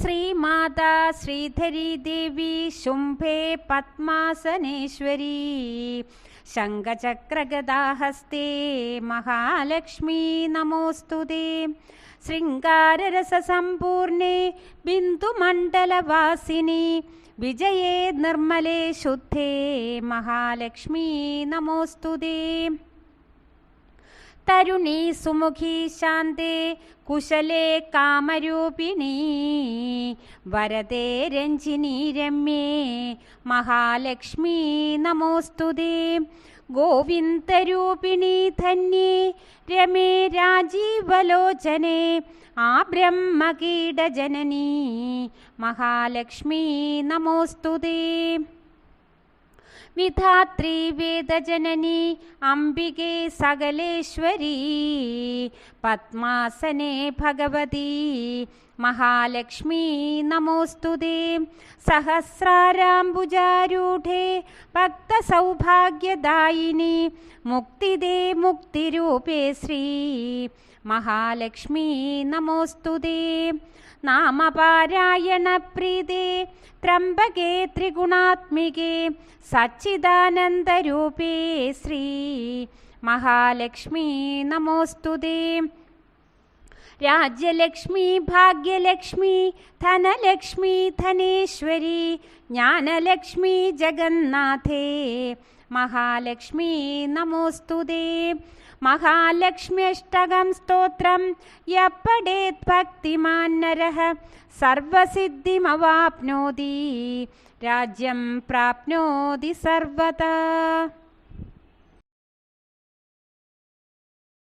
ശ്രീമാതാ ശ്രീധരി ദേവി ശുംഭേ പത്മാസനേശ്വരി. ശംഖചക്രഗദാഹസ്തേ മഹാലക്ഷ്മീ നമോസ്തുതേ ശൃംഗാരരസസമ്പൂർണേ ബിന്ദുമണ്ഡലവാസിനി. വിജയേ നിർമ്മലേ ശുദ്ധേ മഹാലക്ഷ്മീ നമോസ്തുതേ തരുണീ സുമുഖി ശാന്തേ കുശലേ കാമരൂപിണീ. വരദേ രഞ്ജിനി രമ്യേ മഹാലക്ഷ്മി നമോസ്തുതേ ഗോവിന്ദരൂപിണി ധന്യേ രമേ രാജീവലോചനേ ആ ബ്രഹ്മകീടജനനീ. മഹാലക്ഷ്മി നമോസ്തുതേ വിധാത്രി വേദജനനി അംബികേ സകലേശ്വരീ പത്മാസനേ ഭഗവതി മഹാലക്ഷ്മീ നമോസ്തുതേ സഹസ്രാരാംബുജാരൂഢേ ഭക്തസൗഭാഗ്യദായിനി മുക്തിദേ മുക്തിരൂപേ ശ്രീ. മഹാലക്ഷ്മീ നമോസ്തുതേ നാമപാരായണപ്രീതേ ത്രംബകേ ത്രിഗുണാത്മികേ സച്ചിദാനന്ദരൂപേ ശ്രീ. മഹാലക്ഷ്മീ राज्यलक्ष्मी भाग्यलक्ष्मी धनलक्ष्मी धनेश्वरी ज्ञानलक्ष्मी जगन्नाथे महालक्ष्मी नमोस्तु दे महालक्ष्म्यष्टगं स्तोत्रं यः पठेत् भक्तिमान्नरः सर्वसिद्धिमवाप्नोति राज्यं प्राप्नोति सर्वदा